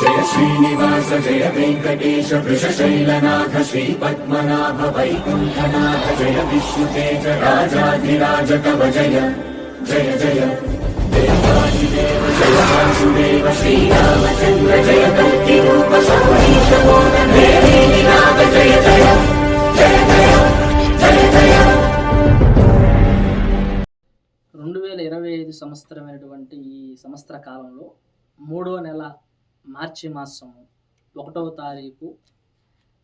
జయ శ్రీనివాస జయ వెంకటేశ వృషశైలనాథ శ్రీ పద్మనాభ వైకుంఠనాథ జయ విష్ణుతేజ రాజాధిరాజ కవ జయ జయ జయ. దేవాదిదేవ జయ వాసుదేవ శ్రీరామచంద్ర జయ కల్కి రూప సౌరీశ నాథ జయ జయ జయ జయ జయ జయ. రెండు వేల ఇరవై ఐదు సంవత్సరమైనటువంటి ఈ సంవత్సర కాలంలో మూడో నెల మార్చి మాసము ఒకటవ తారీఖు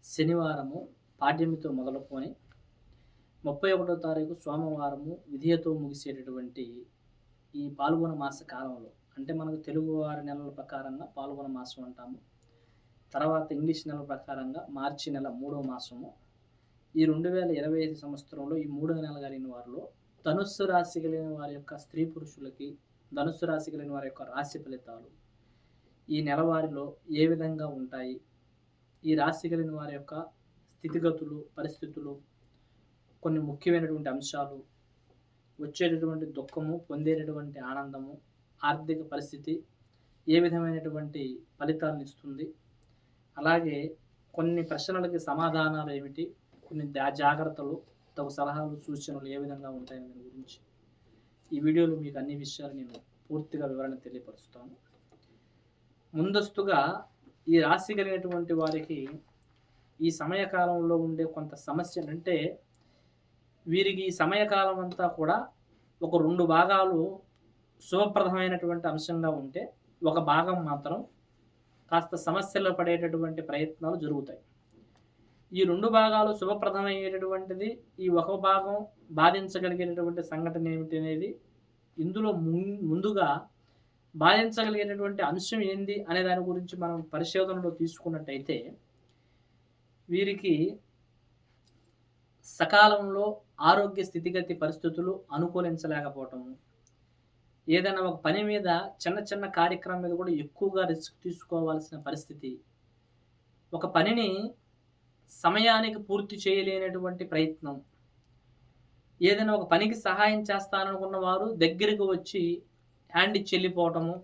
శనివారము పాడ్యమితో మొదలుకొని ముప్పై ఒకటో తారీఖు సోమవారము విధియతో ముగిసేటటువంటి ఈ పాల్గొన మాస కాలంలో అంటే మనకు తెలుగు వారి నెలల ప్రకారంగా పాల్గొన మాసం అంటాము. తర్వాత ఇంగ్లీష్ నెలల ప్రకారంగా మార్చి నెల మూడవ మాసము. ఈ రెండు వేల ఇరవై ఐదు సంవత్సరంలో ఈ మూడో నెల కలిగిన వారిలో ధనుస్సు రాశి కలిగిన వారి యొక్క స్త్రీ పురుషులకి ధనుస్సు రాశి కలిగిన వారి యొక్క రాశి ఫలితాలు ఈ నెలవారిలో ఏ విధంగా ఉంటాయి? ఈ రాశి కలిగిన వారి యొక్క స్థితిగతులు పరిస్థితులు కొన్ని ముఖ్యమైనటువంటి అంశాలు వచ్చేటటువంటి దుఃఖము పొందేటటువంటి ఆనందము ఆర్థిక పరిస్థితి ఏ విధమైనటువంటి ఫలితాలను ఇస్తుంది? అలాగే కొన్ని ప్రశ్నలకి సమాధానాలు ఏమిటి? కొన్ని జాగ్రత్తలు తగు సలహాలు సూచనలు ఏ విధంగా ఉంటాయని దాని గురించి ఈ వీడియోలో మీకు అన్ని విషయాలు నేను పూర్తిగా వివరణ తెలియపరుస్తాను. ముందస్తుగా ఈ రాశి కలిగినటువంటి వారికి ఈ సమయకాలంలో ఉండే కొంత సమస్యలు అంటే వీరికి ఈ సమయకాలం అంతా కూడా ఒక రెండు భాగాలు శుభప్రదమైనటువంటి అంశంగా ఉంటే ఒక భాగం మాత్రం కాస్త సమస్యలు పడేటటువంటి ప్రయత్నాలు జరుగుతాయి. ఈ రెండు భాగాలు శుభప్రదమయ్యేటటువంటిది ఈ ఒక భాగం బాధించగలిగేటటువంటి సంఘటన ఏమిటి అనేది ఇందులో ముందుగా బాధించగలిగేటటువంటి అంశం ఏంది అనే దాని గురించి మనం పరిశోధనలో తీసుకున్నట్టయితే వీరికి సకాలంలో ఆరోగ్య స్థితిగతి పరిస్థితులు అనుకూలించలేకపోవటం ఏదైనా ఒక పని మీద చిన్న చిన్న కార్యక్రమం మీద కూడా ఎక్కువగా రిస్క్ తీసుకోవాల్సిన పరిస్థితి ఒక పనిని సమయానికి పూర్తి చేయలేనటువంటి ప్రయత్నం ఏదైనా ఒక పనికి సహాయం చేస్తాననుకున్న వారు దగ్గరికి వచ్చి హ్యాండ్ ఇచ్చి వెళ్ళిపోవటము.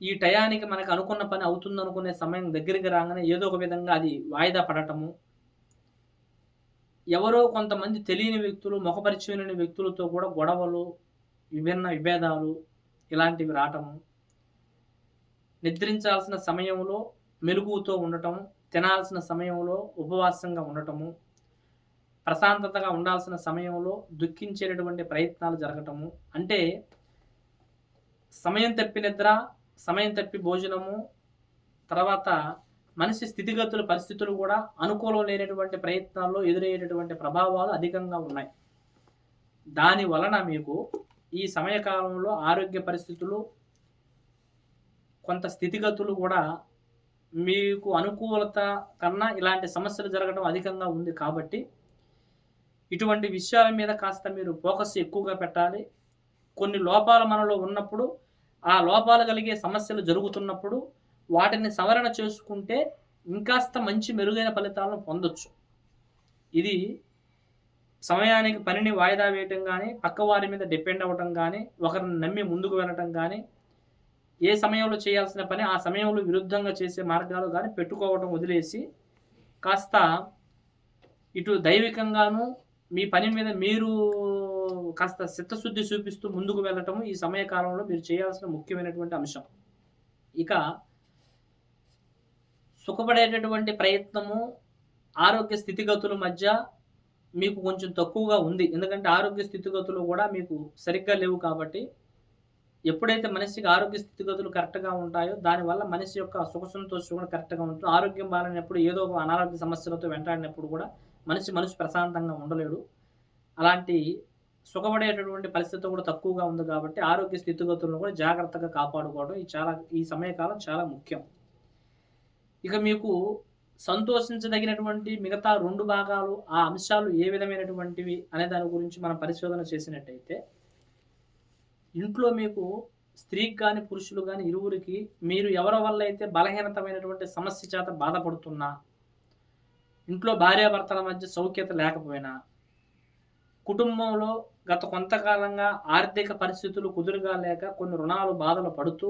ఈ టయానికి మనకు అనుకున్న పని అవుతుంది అనుకునే సమయం దగ్గరికి రాగానే ఏదో ఒక విధంగా అది వాయిదా పడటము. ఎవరో కొంతమంది తెలియని వ్యక్తులు ముఖపరిచయం వ్యక్తులతో కూడా గొడవలు విభిన్న విభేదాలు ఇలాంటివి రావటము నిద్రించాల్సిన సమయంలో మెలుగుతో ఉండటం తినాల్సిన సమయంలో ఉపవాసంగా ఉండటము ప్రశాంతతగా ఉండాల్సిన సమయంలో దుఃఖించేటటువంటి ప్రయత్నాలు జరగటము. అంటే సమయం తప్పి నిద్ర సమయం తప్పి భోజనము తర్వాత మనిషి స్థితిగతుల పరిస్థితులు కూడా అనుకూలం లేనటువంటి ప్రయత్నాల్లో ఎదురయ్యేటటువంటి ప్రభావాలు అధికంగా ఉన్నాయి. దాని వలన మీకు ఈ సమయకాలంలో ఆరోగ్య పరిస్థితులు కొంత స్థితిగతులు కూడా మీకు అనుకూలత కన్నా ఇలాంటి సమస్యలు జరగడం అధికంగా ఉంది కాబట్టి ఇటువంటి విషయాల మీద కాస్త మీరు ఫోకస్ ఎక్కువగా పెట్టాలి. కొన్ని లోపాలు మనలో ఉన్నప్పుడు ఆ లోపాలు కలిగే సమస్యలు జరుగుతున్నప్పుడు వాటిని సవరణ చేసుకుంటే ఇంకాస్త మంచి మెరుగైన ఫలితాలను పొందొచ్చు. ఇది సమయానికి పనిని వాయిదా వేయటం కానీ పక్క వారి మీద డిపెండ్ అవ్వటం కానీ ఒకరిని నమ్మి ముందుకు వెళ్ళటం కానీ ఏ సమయంలో చేయాల్సిన పని ఆ సమయంలో విరుద్ధంగా చేసే మార్గాలు కానీ పెట్టుకోవటం వదిలేసి కాస్త ఇటు దైవికంగాను మీ పని మీద మీరు కాస్త చిత్తశుద్ధి చూపిస్తూ ముందుకు వెళ్ళటము ఈ సమయకాలంలో మీరు చేయాల్సిన ముఖ్యమైనటువంటి అంశం. ఇక సుఖపడేటటువంటి ప్రయత్నము ఆరోగ్య స్థితిగతుల మధ్య మీకు కొంచెం తక్కువగా ఉంది. ఎందుకంటే ఆరోగ్య స్థితిగతులు కూడా మీకు సరిగ్గా లేవు కాబట్టి ఎప్పుడైతే మనిషికి ఆరోగ్య స్థితిగతులు కరెక్ట్గా ఉంటాయో దానివల్ల మనిషి యొక్క సుఖ సంతోషం కూడా కరెక్ట్గా ఉంటుంది. ఆరోగ్యం బాగాలేనప్పుడు ఏదో ఒక అనారోగ్య సమస్యలతో వెంటాడినప్పుడు కూడా మనిషి మనిషి ప్రశాంతంగా ఉండలేడు. అలాంటి సుఖపడేటటువంటి పరిస్థితి కూడా తక్కువగా ఉంది కాబట్టి ఆరోగ్య స్థితిగతులను కూడా జాగ్రత్తగా కాపాడుకోవడం ఈ చాలా ఈ సమయకాలం చాలా ముఖ్యం. ఇక మీకు సంతోషించదగినటువంటి మిగతా రెండు భాగాలు ఆ అంశాలు ఏ విధమైనటువంటివి అనే దాని గురించి మనం పరిశోధన చేసినట్టయితే ఇంట్లో మీకు స్త్రీకి కానీ పురుషులు కానీ ఇరువురికి మీరు ఎవరి వల్ల అయితే బలహీనతమైనటువంటి సమస్య చేత బాధపడుతున్నా ఇంట్లో భార్యాభర్తల మధ్య సౌఖ్యత లేకపోయినా కుటుంబంలో గత కొంతకాలంగా ఆర్థిక పరిస్థితులు కుదురుగా లేక కొన్ని రుణాలు బాధలు పడుతూ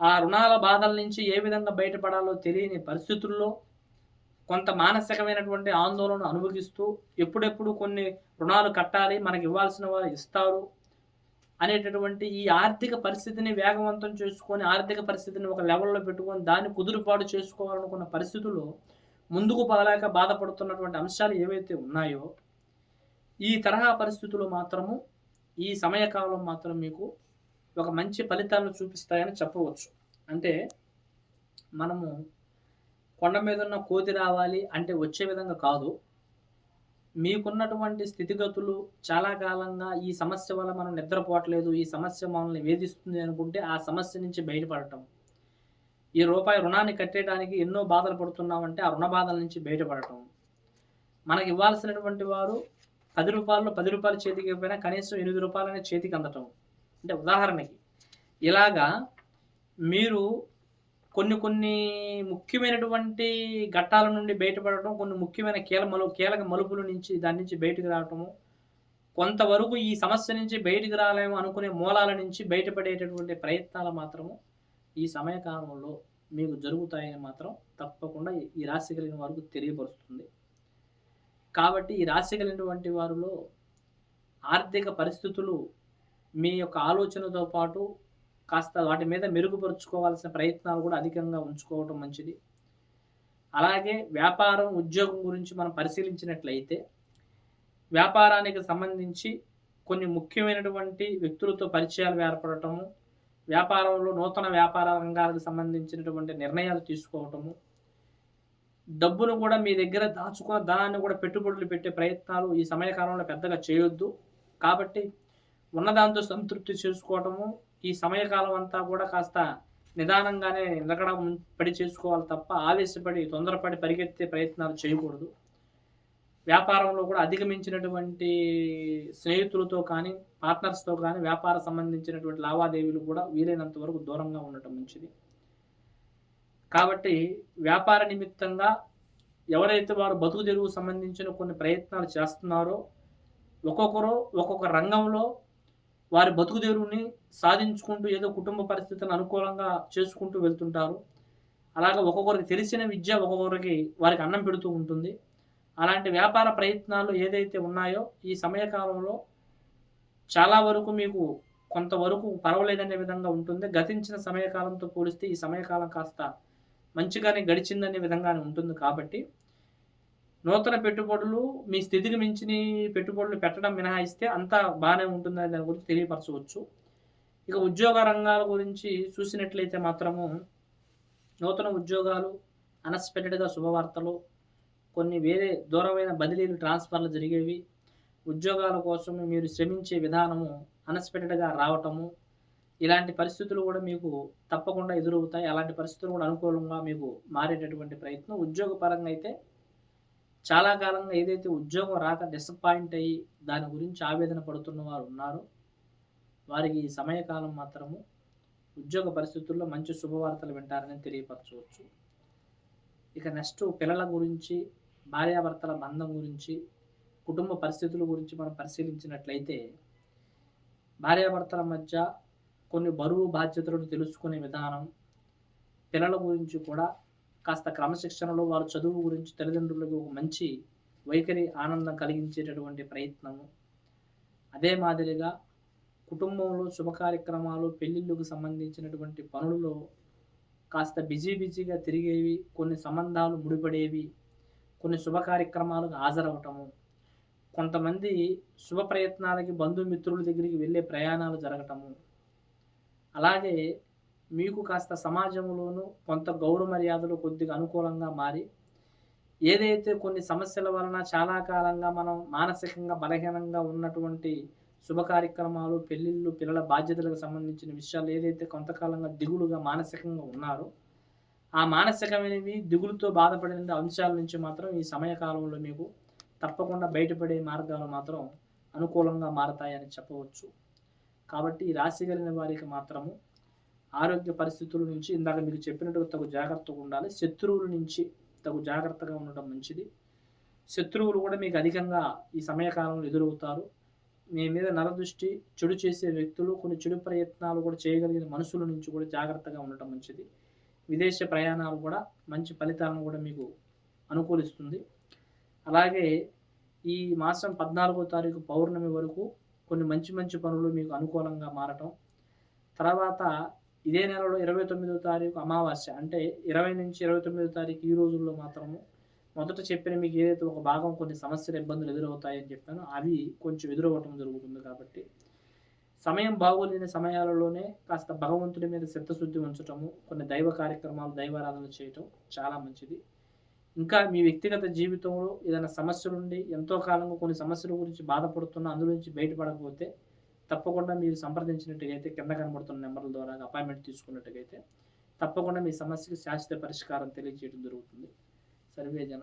ఆ రుణాల బాధల నుంచి ఏ విధంగా బయటపడాలో తెలియని పరిస్థితుల్లో కొంత మానసికమైనటువంటి ఆందోళన అనుభవిస్తూ ఎప్పుడెప్పుడు కొన్ని రుణాలు కట్టాలి మనకి ఇవ్వాల్సిన వారు ఇస్తారు అనేటటువంటి ఈ ఆర్థిక పరిస్థితిని వేగవంతం చేసుకొని ఆర్థిక పరిస్థితిని ఒక లెవెల్లో పెట్టుకొని దాన్ని కుదురుపాటు చేసుకోవాలనుకున్న పరిస్థితుల్లో ముందుకు పదలేక బాధపడుతున్నటువంటి అంశాలు ఏవైతే ఉన్నాయో ఈ తరహా పరిస్థితులు మాత్రము ఈ సమయకాలం మాత్రం మీకు ఒక మంచి ఫలితాలను చూపిస్తాయని చెప్పవచ్చు. అంటే మనము కొండ మీద ఉన్న కోతి రావాలి అంటే వచ్చే విధంగా కాదు. మీకున్నటువంటి స్థితిగతులు చాలా కాలంగా ఈ సమస్య వల్ల మనం నిద్రపోవట్లేదు ఈ సమస్య మనల్ని వేధిస్తుంది అనుకుంటే ఆ సమస్య నుంచి బయటపడటం. ఈ రూపాయి రుణాన్ని కట్టేయడానికి ఎన్నో బాధలు పడుతున్నామంటే ఆ రుణ బాధల నుంచి బయటపడటం. మనకి ఇవ్వాల్సినటువంటి వారు పది రూపాయలు పది రూపాయలు చేతికి ఇవ్వకపోయినా కనీసం ఎనిమిది రూపాయలనే చేతికి అందటం. అంటే ఉదాహరణకి ఇలాగా మీరు కొన్ని కొన్ని ముఖ్యమైనటువంటి ఘట్టాల నుండి బయటపడటం కొన్ని ముఖ్యమైన కీల మలు కీలక మలుపుల నుంచి దాని నుంచి బయటకు రావటము కొంతవరకు ఈ సమస్య నుంచి బయటకు రాలేము అనుకునే మూలాల నుంచి బయటపడేటటువంటి ప్రయత్నాలు మాత్రము ఈ సమయకాలంలో మీకు జరుగుతాయని మాత్రం తప్పకుండా ఈ రాశి కలిగిన వారికి తెలియపరుస్తుంది. కాబట్టి ఈ రాశి కలిగినటువంటి వారిలో ఆర్థిక పరిస్థితులు మీ యొక్క ఆలోచనతో పాటు కాస్త వాటి మీద మెరుగుపరుచుకోవాల్సిన ప్రయత్నాలు కూడా అధికంగా ఉంచుకోవటం మంచిది. అలాగే వ్యాపారం ఉద్యోగం గురించి మనం పరిశీలించినట్లయితే వ్యాపారానికి సంబంధించి కొన్ని ముఖ్యమైనటువంటి వ్యక్తులతో పరిచయాలు ఏర్పడటము వ్యాపారంలో నూతన వ్యాపార రంగాలకు సంబంధించినటువంటి నిర్ణయాలు తీసుకోవటము డబ్బును కూడా మీ దగ్గర దాచుకున్న ధనాన్ని కూడా పెట్టుబడులు పెట్టే ప్రయత్నాలు ఈ సమయకాలంలో పెద్దగా చేయొద్దు. కాబట్టి ఉన్నదాంతో సంతృప్తి చేసుకోవటము ఈ సమయకాలం అంతా కూడా కాస్త నిదానంగానే నిలకడ పడి చేసుకోవాలి తప్ప ఆవేశపడి తొందరపడి పరిగెత్తే ప్రయత్నాలు చేయకూడదు. వ్యాపారంలో కూడా అధిగమించినటువంటి స్నేహితులతో కానీ పార్ట్నర్స్తో కానీ వ్యాపార సంబంధించినటువంటి లావాదేవీలు కూడా వీలైనంత వరకు దూరంగా ఉండటం మంచిది. కాబట్టి వ్యాపార నిమిత్తంగా ఎవరైతే వారు బతుకు తెరువు సంబంధించిన కొన్ని ప్రయత్నాలు చేస్తున్నారో ఒక్కొక్కరు ఒక్కొక్క రంగంలో వారి బతుకు తెరువుని సాధించుకుంటూ ఏదో కుటుంబ పరిస్థితులను అనుకూలంగా చేసుకుంటూ వెళ్తుంటారు. అలాగే ఒక్కొక్కరికి తెలిసిన విద్య ఒక్కొక్కరికి వారికి అన్నం పెడుతూ ఉంటుంది. అలాంటి వ్యాపార ప్రయత్నాలు ఏదైతే ఉన్నాయో ఈ సమయకాలంలో చాలా వరకు మీకు కొంతవరకు పర్వాలేదనే విధంగా ఉంటుంది. గతించిన సమయకాలంతో పోలిస్తే ఈ సమయకాలం కాస్త మంచిగానే గడిచిందనే విధంగానే ఉంటుంది కాబట్టి నూతన పెట్టుబడులు మీ స్థితికి మించిన పెట్టుబడులు పెట్టడం మినహాయిస్తే అంతా బాగానే ఉంటుందని దాని గురించి తెలియపరచవచ్చు. ఇక ఉద్యోగ రంగాల గురించి చూసినట్లయితే మాత్రము నూతన ఉద్యోగాలు అన్ఎక్స్పెక్టెడ్గా శుభవార్తలు కొన్ని వేరే దూరమైన బదిలీలు ట్రాన్స్ఫర్లు జరిగేవి. ఉద్యోగాల కోసం మీరు శ్రమించే విధానము అన్ఎక్స్పెక్టెడ్గా రావటము ఇలాంటి పరిస్థితులు కూడా మీకు తప్పకుండా ఎదురవుతాయి. అలాంటి పరిస్థితులు కూడా అనుకూలంగా మీకు మారేటటువంటి ప్రయత్నం ఉద్యోగపరంగా అయితే చాలా కాలంగా ఏదైతే ఉద్యోగం రాక డిసప్పాయింట్ అయ్యి దాని గురించి ఆవేదన పడుతున్న వారు ఉన్నారో. వారికి ఈ సమయకాలం మాత్రము ఉద్యోగ పరిస్థితుల్లో మంచి శుభవార్తలు వింటారని తెలియపరచవచ్చు. ఇక నెక్స్ట్ పిల్లల గురించి భార్యాభర్తల బంధం గురించి కుటుంబ పరిస్థితుల గురించి మనం పరిశీలించినట్లయితే భార్యాభర్తల మధ్య కొన్ని బరువు బాధ్యతలను తెలుసుకునే విధానం. పిల్లల గురించి కూడా కాస్త క్రమశిక్షణలో వారు చదువు గురించి తల్లిదండ్రులకు ఒక మంచి వైఖరి ఆనందం కలిగించేటటువంటి ప్రయత్నము. అదే మాదిరిగా కుటుంబంలో శుభ కార్యక్రమాలు పెళ్ళిళ్ళకు సంబంధించినటువంటి పనులలో కాస్త బిజీ బిజీగా తిరిగేవి కొన్ని సంబంధాలు ముడిపడేవి కొన్ని శుభ కార్యక్రమాలకు హాజరవటము. కొంతమంది శుభ ప్రయత్నాలకి బంధుమిత్రుల దగ్గరికి వెళ్ళే ప్రయాణాలు జరగటము. అలాగే మీకు కాస్త సమాజంలోనూ కొంత గౌరవ మర్యాదలు కొద్దిగా అనుకూలంగా మారి ఏదైతే కొన్ని సమస్యల వలన చాలా కాలంగా మనం మానసికంగా బలహీనంగా ఉన్నటువంటి శుభ కార్యక్రమాలు పెళ్ళిళ్ళు పిల్లల బాధ్యతలకు సంబంధించిన విషయాలు ఏదైతే కొంతకాలంగా దిగులుగా మానసికంగా ఉన్నారో ఆ మానసికమైనవి దిగులుతో బాధపడిన అంశాల నుంచి మాత్రం ఈ సమయకాలంలో మీకు తప్పకుండా బయటపడే మార్గాలు మాత్రం అనుకూలంగా మారతాయని చెప్పవచ్చు. కాబట్టి ఈ రాశి కలిగిన వారికి మాత్రము ఆరోగ్య పరిస్థితుల నుంచి ఇందాక మీకు చెప్పినట్టుగా తగు జాగ్రత్తగా ఉండాలి. శత్రువుల నుంచి తగు జాగ్రత్తగా ఉండటం మంచిది. శత్రువులు కూడా మీకు అధికంగా ఈ సమయకాలంలో ఎదురవుతారు. మీ మీద నరదృష్టి చెడు చేసే వ్యక్తులు కొన్ని చెడు ప్రయత్నాలు కూడా చేయగలిగిన మనుషుల నుంచి కూడా జాగ్రత్తగా ఉండటం మంచిది. విదేశ ప్రయాణాలు కూడా మంచి ఫలితాలను కూడా మీకు అనుకూలిస్తుంది. అలాగే ఈ మాసం పద్నాలుగో తారీఖు పౌర్ణమి వరకు కొన్ని మంచి మంచి పనులు మీకు అనుకూలంగా మారటం. తర్వాత ఇదే నెలలో ఇరవై తొమ్మిదో తారీఖు అమావాస్య అంటే ఇరవై నుంచి ఇరవై తొమ్మిదో తారీఖు ఈ రోజుల్లో మాత్రము మొదట చెప్పిన మీకు ఏదైతే ఒక భాగం కొన్ని సమస్యలు ఇబ్బందులు ఎదురవుతాయని చెప్పానో అవి కొంచెం ఎదురవ్వటం జరుగుతుంది కాబట్టి సమయం బాగోలేని సమయాలలోనే కాస్త భగవంతుడి మీద చిత్తశుద్ధి ఉంచటము కొన్ని దైవ కార్యక్రమాలు దైవారాధన చేయటం చాలా మంచిది. ఇంకా మీ వ్యక్తిగత జీవితంలో ఏదైనా సమస్యలు నుండి ఎంతో కాలంగా కొన్ని సమస్యల గురించి బాధపడుతున్నా అందులో నుంచి బయటపడకపోతే తప్పకుండా మీరు సంప్రదించినట్టుగైతే కింద కనబడుతున్న నెంబర్ల ద్వారా అపాయింట్మెంట్ తీసుకున్నట్టుగైతే తప్పకుండా మీ సమస్యకి శాశ్వత పరిష్కారం తెలియజేయడం జరుగుతుంది. సర్వే జన